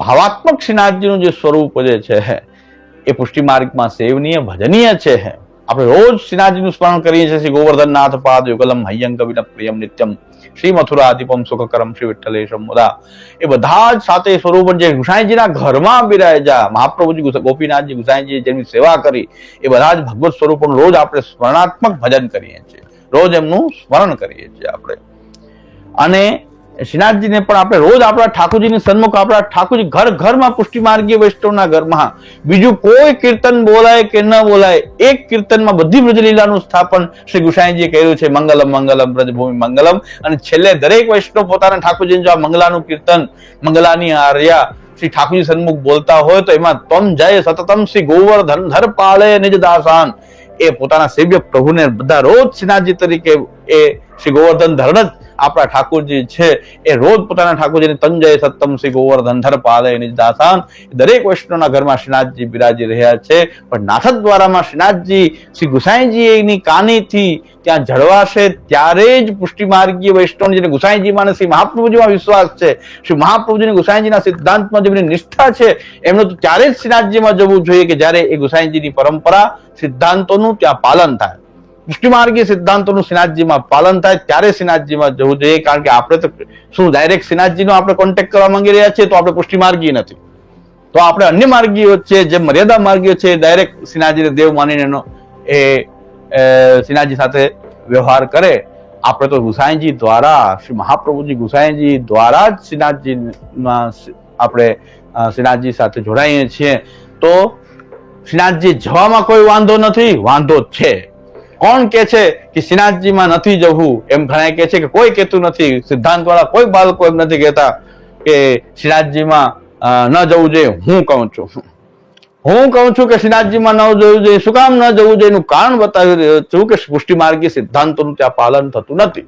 ભાવાત્મક શ્રીનાથજીનું જે સ્વરૂપ જે છે, એ પુષ્ટિ માર્ગમાં સેવનીય, ભજનીય છે. આપણે રોજ શ્રીનાથજીનું સ્મરણ કરીએ છીએ શ્રી ગોવર્ધન નાથ પાદ યુગલમ હૈયં કવિન પ્રિયમ નિત્યમ, શ્રી મથુરાધિપમ સુખકરમ, શ્રી વિઠ્ઠલેશમ મુદા. એ બધા જ સાથે સ્વરૂપ જે ગુસાઈજીના ઘરમાં બિરાજા મહાપ્રભુજી ગોપીનાથજી ગુસાઈજી જેમની સેવા કરી, એ બધા જ ભગવત સ્વરૂપનું રોજ આપણે સ્મરણાત્મક ભજન કરીએ છીએ. રોજ એમનું સ્મરણ કરીએ છીએ આપણે. અને શ્રીનાથજીને પણ આપણે રોજ આપણા ઠાકોરજીની સન્મુખ, આપણા ઠાકોરજી ઘર ઘરમાં પુષ્ટિ માર્ગીય વૈષ્ણવના ઘરમાં બીજું કોઈ કીર્તન બોલાય કે ન બોલાય, એક કીર્તનમાં બધી બ્રજલીલાનું સ્થાપન શ્રી ગુસાઈજીએ કર્યું છે. મંગલમ મંગલમ, બ્રજભૂમિ, મંગલમ. અને છેલ્લે દરેક વૈષ્ણવ પોતાના ઠાકોરજીને જો આ મંગલાનું કીર્તન, મંગલાની આર્યા શ્રી ઠાકોરજી સન્મુખ બોલતા હોય તો એમાં તમ જય સતતમ શ્રી ગોવર્ધન ધર પાળે નિજ દાસાન. એ પોતાના સેવ્ય પ્રભુને બધા રોજ શ્રીનાથજી તરીકે એ શ્રી ગોવર્ધન ધરણ જ આપણા ઠાકોરજી છે, એ રોજ પોતાના ઠાકોરજીને તંજય સત્તમ શ્રી ગોવર્ધન ધર દાસાન. દરેક વૈષ્ણવના ઘરમાં શ્રીનાથજી બિરાજી રહ્યા છે. પણ નાથદ દ્વારામાં શ્રીનાથજી શ્રી ગુસાઈજી એની કાનીથી ત્યાં જળવાશે ત્યારે જ પુષ્ટિ માર્ગીય વૈષ્ણવ જેને ગુસાઈજીમાં શ્રી મહાપ્રભુજીમાં વિશ્વાસ છે. શ્રી મહાપ્રભુજીને ગુસાઈજીના સિદ્ધાંતમાં જેમની નિષ્ઠા છે, એમનું તો ત્યારે જ શ્રીનાથજીમાં જવું જોઈએ કે જ્યારે એ ગુસાઈજીની પરંપરા સિદ્ધાંતોનું ત્યાં પાલન થાય. પુષ્ટિમાર્ગી સિદ્ધાંતોનું શ્રીનાથજીમાં પાલન થાય ત્યારે શ્રીનાથજીમાં જવું જોઈએ, કારણ કે આપણે તો શું ડાયરેક્ટ શ્રીનાથજીનો આપણે કોન્ટેક્ટ કરવા માંગી રહ્યા છીએ તો આપણે પુષ્ટિમાર્ગી નથી. તો આપણે અન્ય માર્ગીઓ છે, જે મર્યાદા માર્ગીઓ છે ડાયરેક્ટ શ્રીનાથજીને દેવ માનીને એનો, એ શ્રીનાથજી સાથે વ્યવહાર કરે. આપણે તો ગુસાઈજી દ્વારા, શ્રી મહાપ્રભુજી ગુસાઈજી દ્વારા જ શ્રીનાથજીમાં આપણે શ્રીનાથજી સાથે જોડાઈએ છીએ. તો શ્રીનાથજી જવામાં કોઈ વાંધો નથી, વાંધો છે. કોણ કે છે કે શ્રીનાથજીમાં નથી જવું? એમ ઘણા કે છે કે કોઈ કહેતું નથી. સિદ્ધાંત વાળા કોઈ બાળકો એમ નથી કહેતા કે શ્રીનાથજીમાં ન જવું જોઈએ. હું કહું છું. હું કહું છું કે શ્રીનાથજીમાં ન જવું જોઈએ. શું કામ ન જવું જોઈએ? એનું કારણ બતાવી રહ્યો છું કે પુષ્ટિમાર્ગી સિદ્ધાંતોનું ત્યાં પાલન થતું નથી.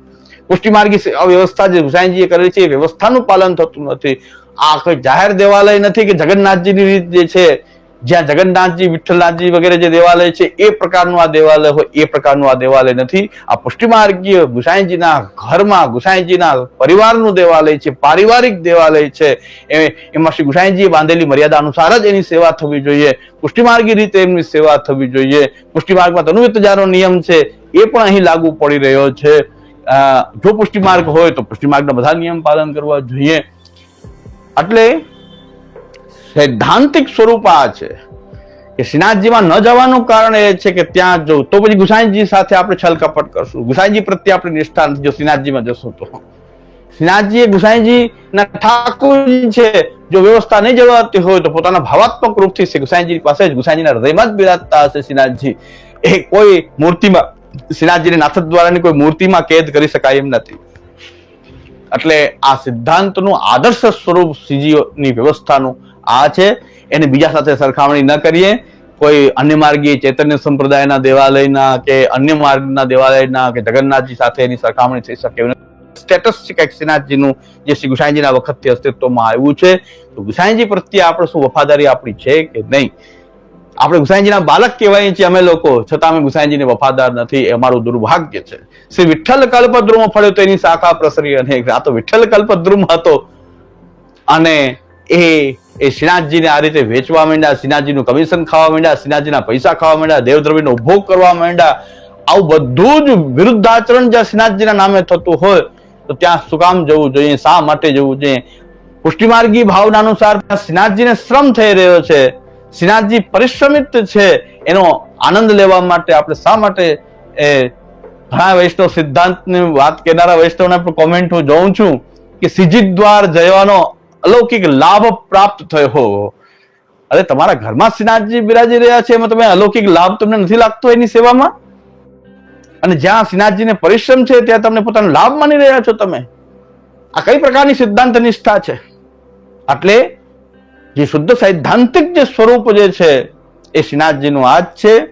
પુષ્ટિમાર્ગી વ્યવસ્થા જે હુસાઈનજીએ કરેલી છે, એ વ્યવસ્થાનું પાલન થતું નથી. આ કોઈ જાહેર દેવાલય નથી કે જગન્નાથજીની રીત જે છે જ્યાં જગન્નાથજી, વિઠ્ઠલનાથજી વગેરે જે દેવાલય છે, એ પ્રકારનું આ દેવાલય હોય, એ પ્રકારનું આ દેવાલય નથી. આ પુષ્ટિમાર્ગીય ગુસાઈજીના ઘરમાં, ગુસાઈજીના પરિવારનું દેવાલય છે, પારિવારિક દેવાલય છે. એમાં શ્રી ગુસાઈજીએ બાંધેલી મર્યાદા અનુસાર જ એની સેવા થવી જોઈએ. પુષ્ટિમાર્ગી રીતે એમની સેવા થવી જોઈએ. પુષ્ટિમાર્ગમાં તનુવિતજાનો નિયમ છે, એ પણ અહીં લાગુ પડી રહ્યો છે. જો પુષ્ટિમાર્ગ હોય તો પુષ્ટિમાર્ગના બધા નિયમ પાલન કરવા જોઈએ. એટલે સૈદ્ધાંતિક સ્વરૂપ આ છે કે શ્રીનાથજીમાં ન જવાનું કારણ એ છે કે ત્યાં જો તો પછી ગુસાઈજી સાથે આપણે છલ કપટ કરશું. ગુસાઈજી પ્રત્યે આપણે નિષ્ઠા જો શ્રીનાથજીમાં જશું તો. શ્રીનાથજી એ ગુસાઈજી ના ઠાકોરજી છે જો વ્યવસ્થા નહીં જળવાતી હોય તો પોતાના ભાવાત્મક રૂપથી શ્રી ગુસાઈજી પાસે જ ગુસાઈજીના હૃદયમાં જ બિરાજતા હશે શ્રીનાથજી. એ કોઈ મૂર્તિમાં શ્રીનાથજીને નાથદ દ્વારાની કોઈ મૂર્તિમાં કેદ કરી શકાય એમ નથી. એટલે આ સિદ્ધાંતનું આદર્શ સ્વરૂપ શ્રીજીની વ્યવસ્થાનું આ છે. એને બીજા સાથે સરખામણી ન કરીએ. કોઈ અન્ય માર્ગીય ચૈતન્ય સંપ્રદાયના દેવાલયના કે અન્ય માર્ગના દેવાલયના કે જગન્નાથજી સાથે એની સરખામણી થઈ શકે સ્ટેટસ જે શ્રી ગુસાઈજીના વખતથી અસ્તિત્વમાં આવ્યું છે. તો ગુસાઈજી પ્રત્યે આપણે શું વફાદારી આપણી છે કે નહીં? આપણે ગુસાઈજીના બાલક કહેવાય છીએ અમે લોકો. છતાં અમે ગુસાઈજીને વફાદાર નથી. એ અમારું દુર્ભાગ્ય છે. શ્રી વિઠ્ઠલ કલ્પદ્રુમ ફળ્યો તો એની શાખા પ્રસરી અને આ તો વિઠ્ઠલ કલ્પદ્રુમ હતો. અને એ એ શ્રીનાથજીને આ રીતે વેચવા માંડ્યા શ્રીનાથજીનું કમિશન ખાવા માંડ્યા શ્રીનાથજીના પૈસા ખાવા માંડ્યા, દેવદ્રવ્યનો ઉપભોગ કરવા માંડ્યા. આવું બધું જ વિરુદ્ધાચરણ જ્યાં શ્રીનાથજીના નામે થતું હોય, તો ત્યાં શું કામ જવું જોઈએ, શા માટે જવું જોઈએ? પુષ્ટિમાર્ગી ભાવના અનુસાર શ્રીનાથજીને શ્રમ થઈ રહ્યો છે. શ્રીનાથજી પરિશ્રમિત છે. એનો આનંદ લેવા માટે આપણે શા માટે, એ, ઘણા વૈષ્ણવ સિદ્ધાંતની વાત કરનારા વૈષ્ણવને પણ કોમેન્ટ હું જોઉં છું કે સિજિત દ્વાર જવાનો અલૌકિક લાભ પ્રાપ્ત થયો અરે, તમારા ઘરમાં શ્રીનાથજી બિરાજી રહ્યા છે એમાં તમે અલૌકિક લાભ તમને નથી લાગતો એની સેવામાં? અને જ્યાં શ્રીનાથજીને પરિશ્રમ છે, ત્યાં તમને પોતાનો લાભ માની રહ્યા છો તમે. આ કઈ પ્રકારની સિદ્ધાંત નિષ્ઠા છે? એટલે જે શુદ્ધ સૈદ્ધાંતિક જે સ્વરૂપ જે છે, એ શ્રીનાથજીનું આ જ છે.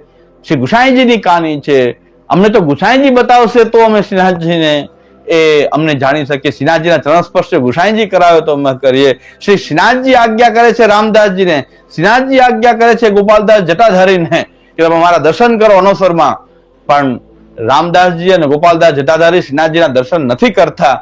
શ્રી ગુસાઈજીની કહાની છે. અમને તો ગુસાઈજી બતાવશે તો અમે શ્રીનાથજીને એ અમને જાણી શકીએ. શ્રીનાથજીના ચરણ સ્પર્શ ગુસાઈજી કરાવ્યો તો અમે કરીએ. શ્રી શ્રીનાથજી આજ્ઞા કરે છે રામદાસજીને. શ્રીનાથજી આજ્ઞા કરે છે ગોપાલદાસ જટાધારીને કે તમે મારા દર્શન કરો અનોસરમાં પણ રામદાસજી અને ગોપાલદાસ જટાધારી શ્રીનાથજીના દર્શન નથી કરતા.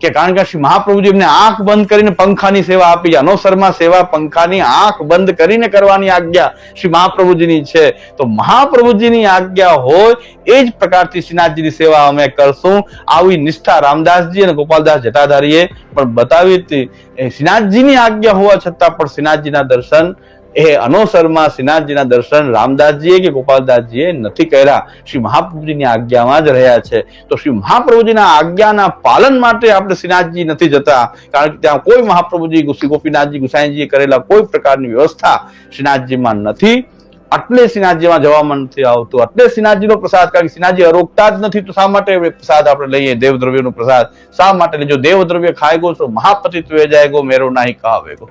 કે કારણ કે શ્રી મહાપ્રભુજી એમને આંખ બંધ કરીને પંખાની સેવા આપી છે. અનોસરમાં સેવા પંખાની આંખ બંધ કરીને કરવાની આજ્ઞા શ્રી મહાપ્રભુજીની છે. તો મહાપ્રભુજીની આજ્ઞા હોય એ જ પ્રકારથી શ્રીનાથજીની સેવા અમે કરશું. આવી નિષ્ઠા રામદાસજી અને ગોપાલદાસ જટાધારીએ પણ બતાવી હતી. શ્રીનાથજીની આજ્ઞા હોવા છતાં પણ શ્રીનાથજીના દર્શન એ અનોસરમાં શ્રીનાથજીના દર્શન રામદાસજીએ કે ગોપાલદાસજીએ નથી કર્યા? શ્રી મહાપ્રભુજીની આજ્ઞામાં જ રહ્યા છે. તો શ્રી મહાપ્રભુજીના આજ્ઞાના પાલન માટે આપણે શ્રીનાથજી નથી જતા. કારણ કે ત્યાં કોઈ મહાપ્રભુજી, શ્રી ગોપીનાથજી, ગુસાઈજીએ કરેલા કોઈ પ્રકારની વ્યવસ્થા શ્રીનાથજીમાં નથી. એટલે શ્રીનાથજીમાં જવામાં નથી આવતું. એટલે શ્રીનાથજીનો પ્રસાદ, કારણ કે શ્રીનાથજી અરોગતા જ નથી. તો શા માટે પ્રસાદ આપણે લઈએ? દેવદ્રવ્યનો પ્રસાદ. શા માટે જો દેવદ્રવ્ય ખાય ગો, તો મહાપતિ જાય ગો, મેરો નાહી કહાવે ગો.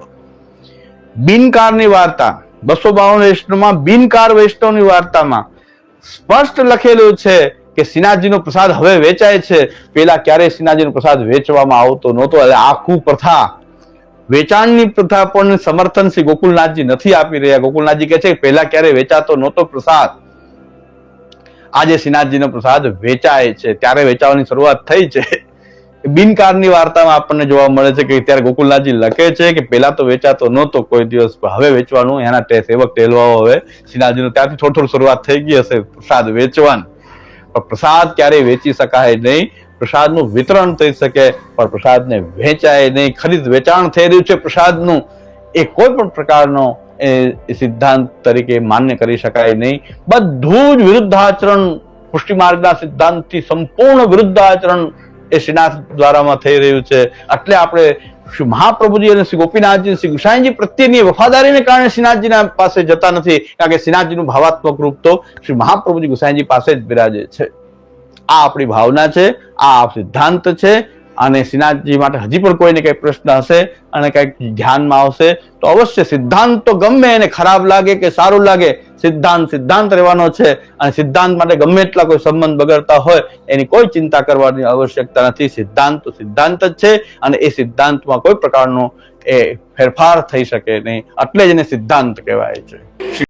બિનકારની વાર્તા, બસો બાવન વૈષ્ણવમાં બિનકાર વૈષ્ણવની વાર્તામાં સ્પષ્ટ લખેલું છે કે સિનાજીનો પ્રસાદ હવે વેચાય છે. પેલા ક્યારેય સિનાજીનો પ્રસાદ વેચવામાં આવતો નહોતો. આખું પ્રથા, વેચાણની પ્રથા પણ સમર્થન શ્રી ગોકુલનાથજી નથી આપી રહ્યા. ગોકુલનાથજી કહે છે કે પહેલા ક્યારે વેચાતો નહોતો પ્રસાદ. આજે સિનાજીનો પ્રસાદ વેચાય છે. ત્યારે વેચાવાની શરૂઆત થઈ છે. બિનકારની વાર્તામાં આપણને જોવા મળે છે કે ત્યારે ગોકુલનાથજી લખે છે કે પહેલા તો વેચાતો નહોતો કોઈ દિવસ હવે વેચવાનું, એના ટે સેવક ટેલવાઓ હવે શ્રીનાથજીનો ત્યાંથી થોડી થોડી શરૂઆત થઈ ગઈ હશે, પ્રસાદ વેચવાની. પણ પ્રસાદ ક્યારેય વેચી શકાય નહીં. પ્રસાદનું વિતરણ થઈ શકે, પણ પ્રસાદને વેચાય નહીં. ખરીદ વેચાણ થઈ રહ્યું છે પ્રસાદનું. એ કોઈ પણ પ્રકારનો એ સિદ્ધાંત તરીકે માન્ય કરી શકાય નહીં. બધું જ વિરુદ્ધ આચરણ પુષ્ટિ માર્ગના સિદ્ધાંતથી સંપૂર્ણ વિરુદ્ધ આચરણ એ શ્રીનાથ દ્વારામાં થઈ રહ્યું છે. એટલે આપણે મહાપ્રભુજી અને શ્રી ગોપીનાથજી શ્રી ગુસાઈજી પ્રત્યેની વફાદારીને કારણે શ્રીનાથજીના પાસે જતા નથી, કારણ કે શ્રીનાથજીનું ભાવાત્મક રૂપ તો શ્રી મહાપ્રભુજી ગુસાઈજી પાસે જ બિરાજે છે. આ આપણી ભાવના છે, આ સિદ્ધાંત છે, અને શ્રીનાથજી માટે હજી પણ કોઈને કંઈક પ્રશ્ન હશે અને કંઈક ધ્યાનમાં આવશે, તો અવશ્ય સિદ્ધાંત તો ગમે એને ખરાબ લાગે કે સારું લાગે સિદ્ધાંત સિદ્ધાંત રહેવાનો છે અને સિદ્ધાંત માટે ગમે એટલા કોઈ સંબંધ બગડતા હોય, એની કોઈ ચિંતા કરવાની આવશ્યકતા નથી. સિદ્ધાંત તો સિદ્ધાંત જ છે અને એ સિદ્ધાંતમાં કોઈ પ્રકારનો એ ફેરફાર થઈ શકે નહીં. એટલે જ એને સિદ્ધાંત કહેવાય છે.